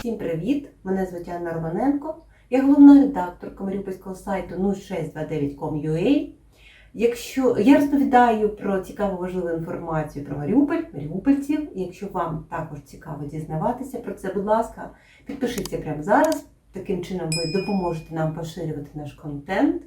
Всім привіт! Мене звуть Анна Романенко. Я головна редакторка маріупольського сайту 0629.com.ua. Якщо я розповідаю про цікаву важливу інформацію про Маріуполь, маріупольців. Якщо вам також цікаво дізнаватися про це, будь ласка, підпишіться прямо зараз. Таким чином ви допоможете нам поширювати наш контент.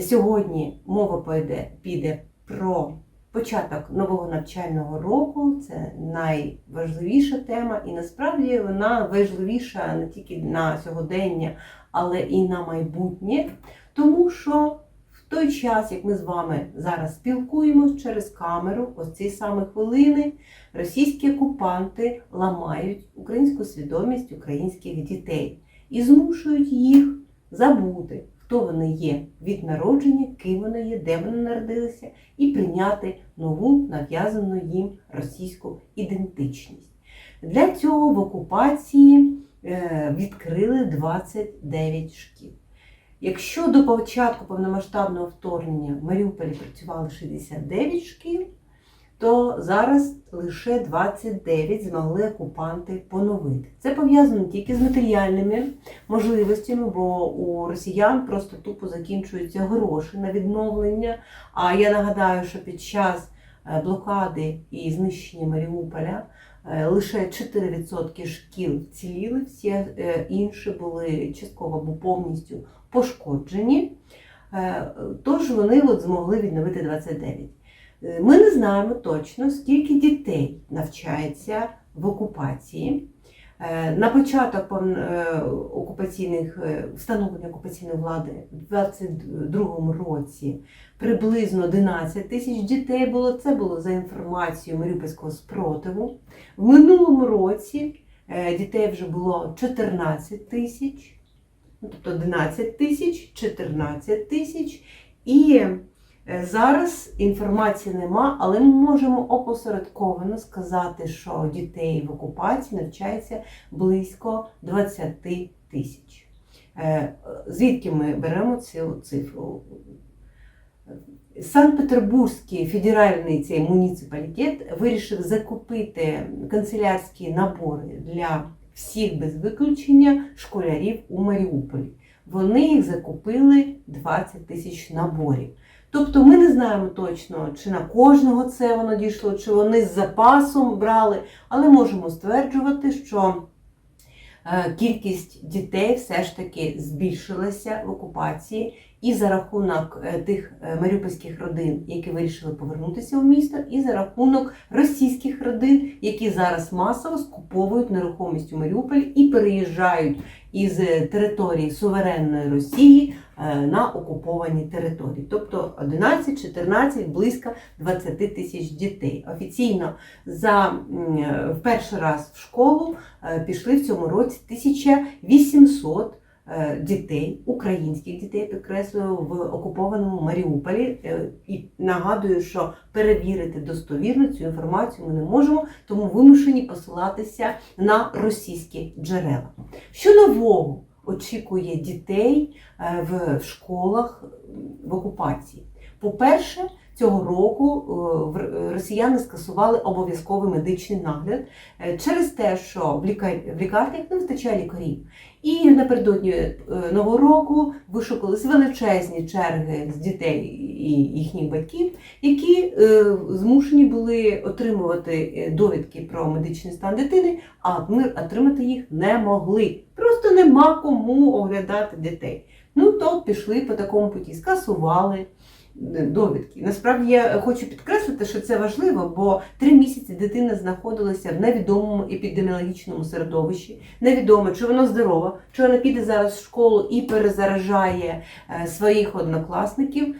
Сьогодні мова піде про початок нового навчального року. Це найважливіша тема, і насправді вона важливіша не тільки на сьогодення, але і на майбутнє, тому що в той час, як ми з вами зараз спілкуємось через камеру, ось ці саме хвилини, російські окупанти ламають українську свідомість українських дітей і змушують їх забути, хто вони є від народження, ким вони є, де вони народилися, і прийняти нову нав'язану їм російську ідентичність. Для цього в окупації е, відкрили 29 шкіл. Якщо до початку повномасштабного вторгнення в Маріуполі працювали 69 шкіл, то зараз лише 29 змогли окупанти поновити. Це пов'язано тільки з матеріальними можливостями, бо у росіян просто тупо закінчуються гроші на відновлення. А я нагадаю, що під час е, блокади і знищення Маріуполя е, лише 4% шкіл вціліли, всі е, інші були частково або повністю пошкоджені. Тож вони от змогли відновити 29. Е, Ми не знаємо точно, скільки дітей навчається в окупації. Е, На початок е, окупаційних встановлення окупаційної влади в 22-му році приблизно 11 тисяч дітей було. Це було за інформацією Маріупольського спротиву. В минулому році дітей вже було 14 тисяч, ну, тобто 11 тисяч, 14 тисяч. І Зараз інформації нема, але ми можемо опосередковано сказати, що дітей в окупації навчається близько 20 тисяч. Е, Звідки ми беремо цю цифру? Санкт-Петербурзький федеральний цей муніципалітет вирішив закупити канцелярські набори для всіх без виключення школярів у Маріуполі. Вони їх закупили 20 тисяч наборів. Тобто ми не знаємо точно, чи на кожного це воно дійшло, чи вони з запасом брали, але можемо стверджувати, що е, кількість дітей все ж таки збільшилася в окупації, і за рахунок е, тих е, маріупольських родин, які вирішили повернутися в місто, і за рахунок російських родин, які зараз масово скуповують нерухомість у Маріуполі і переїжджають із е, території суверенної Росії на окуповані території, тобто 11, 14, близько 20 тисяч дітей. Офіційно за в перший раз в школу пішли в цьому році 1800 е, дітей, українських дітей, підкреслюю, в окупованому Маріуполі. Е, І нагадую, що перевірити достовірно цю інформацію ми не можемо, тому вимушені посилатися на російські джерела. Що нового очікує дітей е, в школах в окупації? По-перше, цього року е, росіяни скасували обов'язковий медичний нагляд е, через те, що в лікарнях не вистачає лікарів. І напередодні е, нового року вишукались величезні черги з дітей і їхніх батьків, які змушені були отримувати довідки про медичний стан дитини, а ми отримати їх не могли. Просто нема кому оглядати дітей. Ну то пішли по такому путі, скасували довідки. Насправді я хочу підкреслити, що це важливо, бо три місяці дитина знаходилася в невідомому епідеміологічному середовищі. Невідомо, чи вона здорова, чи вона піде зараз в школу і перезаражає е, своїх однокласників.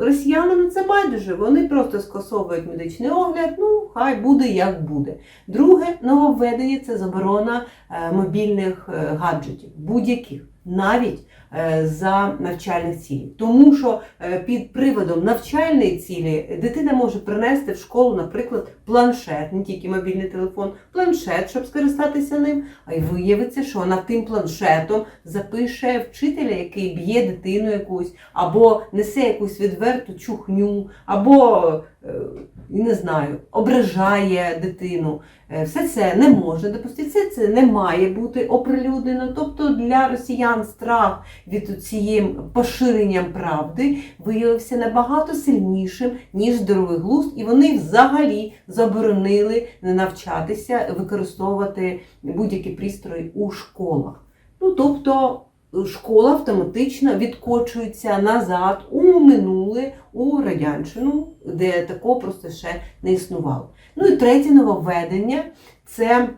Росіянам це байдуже. Вони просто скасовують медичний огляд. Ну, хай буде як буде. Друге нововведення це заборона е, мобільних е, гаджетів, будь-яких, навіть е, за навчальних цілей. Тому що е, під приводом навчальної цілі дитина може принести в школу, наприклад, планшет, не тільки мобільний телефон, планшет, щоб скористатися ним. А й виявиться, що вона тим планшетом запише вчителя, який б'є дитину якусь, або несе якусь відверту чухню, або е, не знаю, ображає дитину. Е, Все це не може допустити, все це не має бути оприлюднено. Тобто для росіян страх від цієї поширенням правди виявився набагато сильнішим, ніж здоровий глузд, і вони взагалі заборонили навчатися використовувати будь-які пристрої у школах. Ну тобто школа автоматично відкочується назад у минуле, у радянщину, де такого просто ще не існувало. Ну і третє нововведення це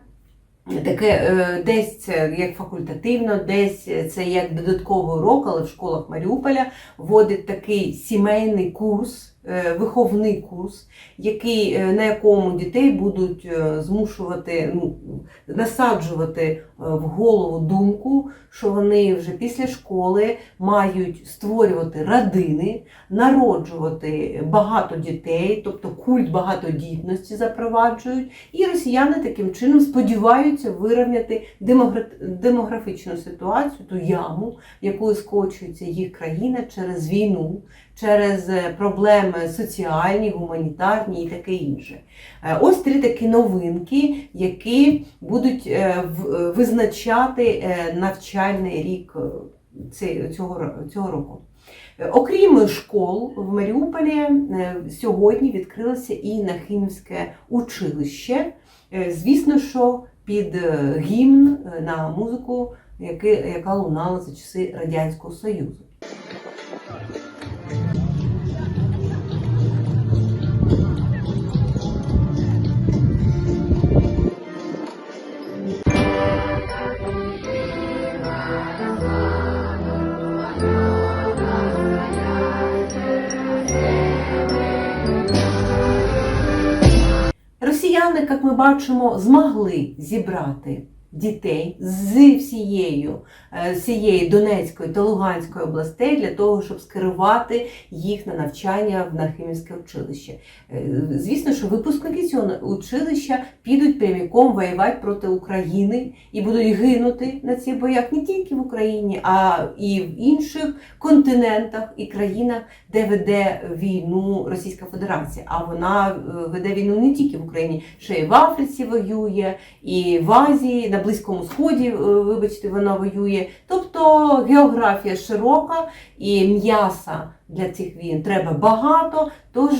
таке е, десь це як факультативно, десь це як додатковий урок, але в школах Маріуполя вводить такий сімейний курс. Е, Виховний курс, який, е, на якому дітей будуть е, змушувати ну, насаджувати в голову думку, що вони вже після школи мають створювати родини, народжувати багато дітей, тобто культ багатодітності запроваджують. І росіяни таким чином сподіваються вирівняти демографічну ситуацію, ту яму, в яку скочується їх країна через війну, через е, проблеми соціальні, гуманітарні і таке інше. Е, Ось три такі новинки, які будуть е, визначати навчальний рік цього, року. Окрім школ в Маріуполі, сьогодні відкрилося і Нахимівське училище. Звісно, що під гімн на музику, яка лунала за часи Радянського Союзу. Росіяни, як ми бачимо, змогли зібрати дітей з всією, е, всієї Донецької та Луганської областей для того, щоб скерувати їх на навчання в Нахимівське училище. Е, Звісно, що випускники цього училища підуть прямиком воювати проти України і будуть гинути на цих боях не тільки в Україні, а і в інших континентах і країнах, де веде війну Російська Федерація. А вона е, веде війну не тільки в Україні, ще й в Африці воює, і в Азії, Близькому Сході, е, вибачте, вона воює. Тобто географія широка і м'яса для цих війн треба багато. Тож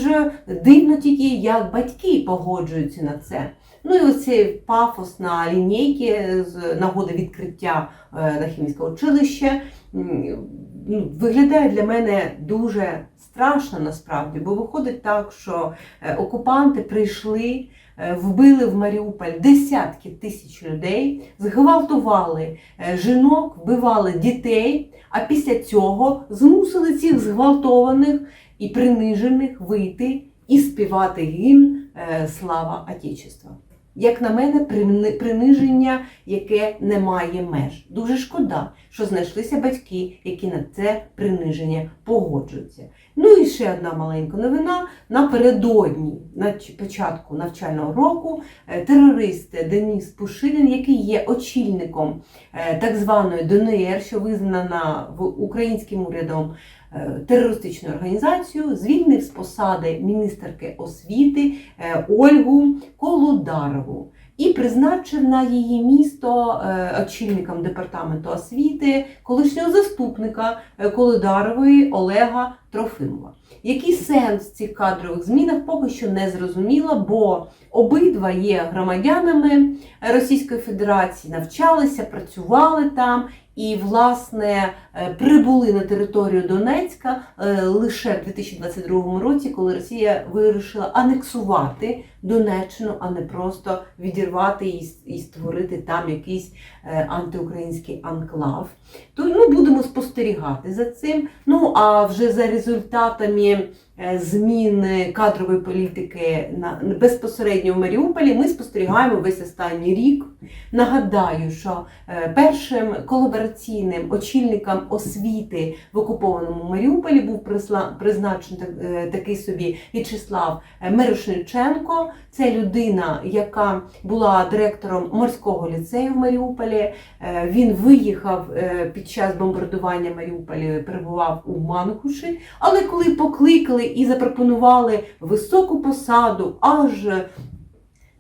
дивно тільки, як батьки погоджуються на це. Ну і оцей пафос на лінійки з нагоди відкриття е, Нахімського училища м, ну, виглядає для мене дуже страшно насправді, бо виходить так, що е, окупанти прийшли, вбили в Маріуполь десятки тисяч людей, зґвалтували е, жінок, вбивали дітей, а після цього змусили цих зґвалтованих і принижених вийти і співати гімн е, Слава Отечества. Як на мене, приниження, яке не має меж. Дуже шкода, що знайшлися батьки, які на це приниження погоджуються. Ну і ще одна маленька новина. Напередодні, на початку навчального року, е, терорист Деніс Пушилін, який є очільником е, так званої ДНР, що визнана в українським урядом е, терористичною організацією, звільнив з посади міністерки освіти Ольгу Колударову і призначив на її місто е, очільником департаменту освіти колишнього заступника е, Олега Трофимова. Який сенс цих кадрових змінах поки що не зрозуміло, бо обидва є громадянами Російської Федерації, навчалися, працювали там і, власне, е, прибули на територію Донецька лише в 2022 році, коли Росія вирішила анексувати Донеччину, а не просто відірвати і, створити там якийсь е, антиукраїнський анклав. То ну, будемо спостерігати за цим. Ну а вже за результатами е, зміни кадрової політики на безпосередньо в Маріуполі ми спостерігаємо весь останній рік. Нагадаю, що е, першим колабораційним очільником освіти в окупованому Маріуполі був призначений такий собі В'ячеслав Мирошниченко. Це людина, яка була директором морського ліцею в Маріуполі. Е, Він виїхав е, під час бомбардування Маріуполя, перебував у Манкуші. Але коли покликали і запропонували високу посаду аж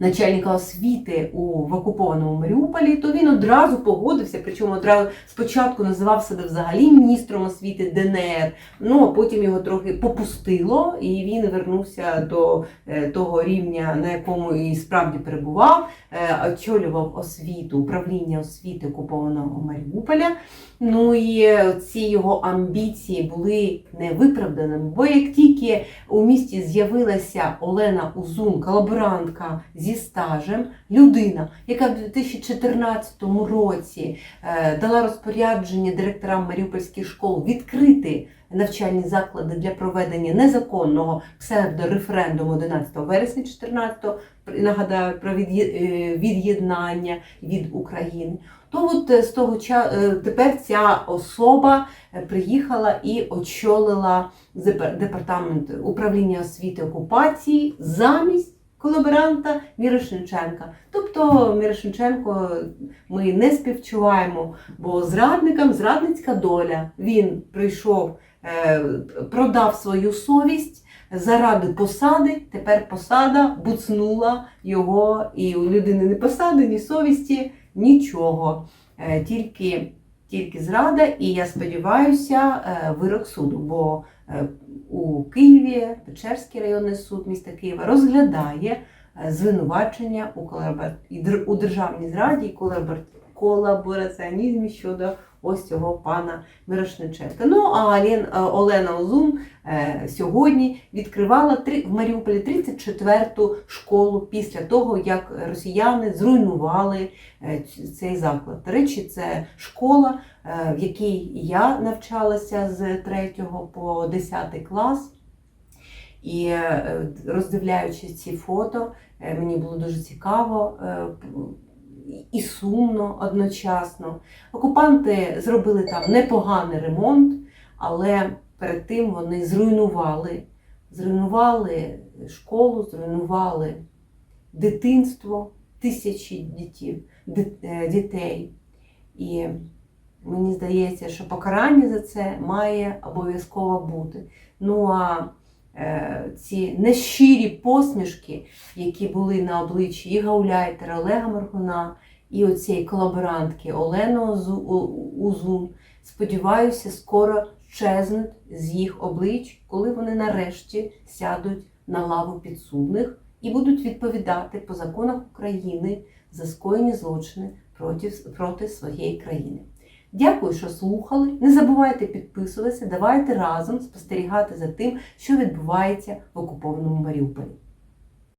начальника освіти у в окупованому Маріуполі, то він одразу погодився, причому одразу спочатку називав себе взагалі міністром освіти ДНР, ну а потім його трохи попустило, і він вернувся до е, того рівня, на якому і справді перебував, е, очолював освіту, управління освіти окупованого Маріуполя. Ну і ці його амбіції були невиправданими, бо як тільки у місті з'явилася Олена Узун, колаборантка зі стажем, людина, яка в 2014 році е, дала розпорядження директорам маріупольських школ відкрити навчальні заклади для проведення незаконного псевдореферендуму 11 вересня 2014 нагадаю про е, від'єднання від України. То от е, з того часу тепер ця особа приїхала і очолила департамент управління освіти окупації замість колаборанта Мірошниченка. Тобто Мірошниченко ми не співчуваємо, бо зрадникам зрадницька доля. Він прийшов, е, продав свою совість. Заради посади, тепер посада буцнула його, і у людини ні посади, ні совісті, нічого. Е, Тільки, тільки зрада, і я сподіваюся, е, вирок суду, бо е, у Києві Печерський районний суд міста Києва розглядає е, звинувачення у, колабор... у державній зраді і. Колабораціонізмі щодо ось цього пана Мирошниченка. Ну а е, Олена Озун е, сьогодні відкривала в Маріуполі 34-ту школу після того, як росіяни зруйнували е, цей заклад. До речі, це школа, в якій я навчалася з 3 по 10 клас. І роздивляючись ці фото, мені було дуже цікаво і сумно одночасно. Окупанти зробили там непоганий ремонт, але перед тим вони зруйнували, зруйнували школу, зруйнували дитинство тисячі дітів, е, дітей. І мені здається, що покарання за це має обов'язково бути. Ну а ці нещирі посмішки, які були на обличчі і Гауляйтера, Олега Маргуна, і оцієї колаборантки Олени Узун, сподіваюся, скоро щезнуть з їх облич, коли вони нарешті сядуть на лаву підсудних і будуть відповідати по законах України за скоєні злочини проти, проти своєї країни. Дякую, що слухали. Не забувайте підписуватися, давайте разом спостерігати за тим, що відбувається в окупованому Маріуполі.